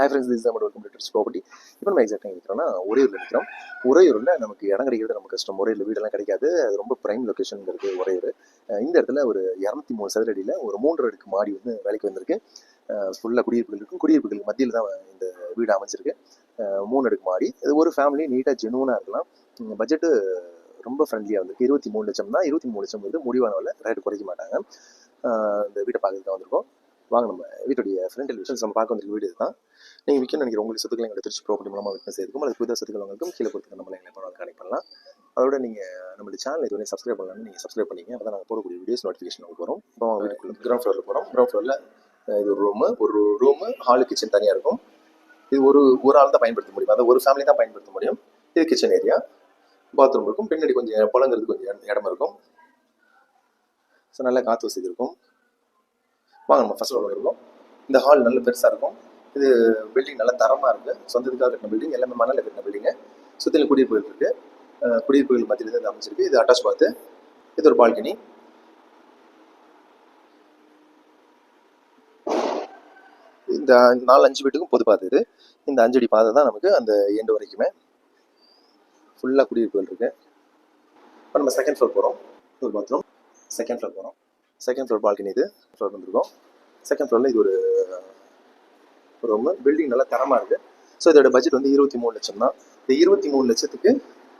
Hi friends this நம்ம welcome to property இப்போ நம்ம எக்ஸாக்டாக நிற்கிறோம்னா உறையூரில் நிற்கிறோம் உறையூரில் நமக்கு இடம் கிடைக்கிறது நமக்கு கஷ்டம். உறையூரில் வீடெல்லாம் கிடைக்காது. அது ரொம்ப ப்ரைம் லொக்கேஷன் இருக்குது உறையூர் இந்த இடத்துல ஒரு இரநூத்தி மூணு சதுர அடியில் ஒரு மூன்று அடுக்கு மாடி வந்து வேலைக்கு வந்திருக்கு. ஃபுல்லாக குடியிருப்புகள் இருக்கும். குடியிருப்புகளுக்கு மத்தியில் தான் இந்த வீடு அமைஞ்சிருக்கு. மூணு அடுக்கு மாடி. இது ஒரு ஃபேமிலி நீட்டாக ஜெனுவனாக இருக்கலாம். பட்ஜெட்டு ரொம்ப ஃப்ரெண்ட்லியாக வந்திருக்கு. இருபத்தி மூணு லட்சம் தான் இருபத்தி மூணு லட்சம் வந்து முடிவானவில் ரேட்டு குறைக்க மாட்டாங்க. இந்த வீட்டை பார்க்கறதுக்கு தான் வந்திருக்கோம். வாங்க நம்ம வீட்டுடைய ஃப்ரெண்ட் விஷயம் நம்ம பார்க்க வந்திருக்க வீடு தான் நீங்கள் விற்க நினைக்கிற உங்களுக்கு சொத்துக்களை எங்களை திருச்சி ப்ராப்பர்ட்டி மூலமாக விட்னஸ் செய்திருக்கும் அல்லது புதிய சொத்துக்கள் உங்களுக்கும் கீழே கொடுத்து நம்மளை எங்களை பண்ணலாம் கனெக்ட் பண்ணலாம். அதோட நீங்கள் நம்மளுடைய சேனல் இதுவரை சப்ஸ்கிரைப் பண்ணலாம் நீங்கள் சப்ஸ்கிரைப் பண்ணிங்க அப்போ நாங்கள் போடக்கூடிய வீடியோஸ் நோட்டிஃபிகேஷன் உங்களுக்கு வரும். இப்போ அவங்க வீட்டுக்குள்ள கிரவுண்ட் ஃப்ளோரில் போகிறோம் கிரவுண்ட் ஃப்ளோரில் இது ஒரு ரூமு ஒரு ரூமு ஹாலு கிச்சன் தனியாக இருக்கும். இது ஒரு ஒரு ஆள் தான் பயன்படுத்த முடியும். அதை ஒரு ஃபேமிலி தான் பயன்படுத்த முடியும். இது கிச்சன் ஏரியா பாத்ரூம் இருக்கும். பின்னாடி கொஞ்சம் புலங்கிறது கொஞ்சம் இடம் இருக்கும். ஸோ நல்ல காற்று வசதி இருக்கும். வாங்க நம்ம ஃபர்ஸ்ட் ஃப்ளோர் இருக்கோம் இந்த ஹால் நல்ல பெருசாக இருக்கும். இது பில்டிங் நல்ல தரமாக இருக்குது சொந்தத்துக்காக கட்டின பில்டிங் எல்லாமே மணலில் கட்டின பில்டிங்கு சுற்றிலும் குடியிருப்புகள் இருக்குது குடியிருப்புகள் மத்தியில் இது அமைச்சிருக்கு. இது அட்டாச் பாத்து இது ஒரு பால்கனி இந்த நாலு அஞ்சு வீட்டுக்கும் பொது பாதை இது. இந்த அஞ்சடி பாதை தான் நமக்கு அந்த எண்டு வரைக்குமே. ஃபுல்லாக குடியிருப்புகள் இருக்கு. இப்போ நம்ம செகண்ட் ஃப்ளோர் போகிறோம் ஒரு பாத்ரூம் செகண்ட் ஃப்ளோர் போகிறோம் செகண்ட் ஃப்ளோர் பால்கனி இது. ஃப்ளோர் வந்திருக்கோம். செகண்ட் ஃப்ளோரில் இது ஒரு ரூம் பில்டிங் நல்லா தரமாக இருக்குது ஸோ இதோட பட்ஜெட் வந்து இருபத்தி மூணு லட்சம் தான். இந்த இருபத்தி மூணு லட்சத்துக்கு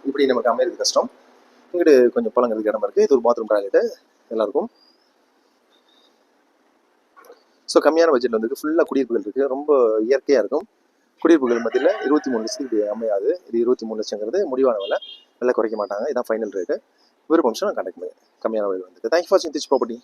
இப்படி நமக்கு அமையிறது கஷ்டம். இங்கிட்டு கொஞ்சம் பழங்கிறதுக்கு இடம் இருக்குது இது ஒரு பாத்ரூம் டாய்லெட்டு எல்லாருக்கும் ஸோ கம்மியான பட்ஜெட் வந்து ஃபுல்லாக குடியிருப்புகள் இருக்குது ரொம்ப இயற்கையாக இருக்கும். குடியிருப்புகள் மத்தியில் இருபத்தி மூணு லட்சத்துக்கு இது அமையாது. இது இருபத்தி மூணு லட்சங்கிறது முடிவான விலை. விலை குறைக்க மாட்டாங்க. இதான் ஃபைனல் ரேட்டு விருப்பம் கண்டக்ட் பண்ணுங்க. கம்மியான விலை வந்து thank you for seeing this property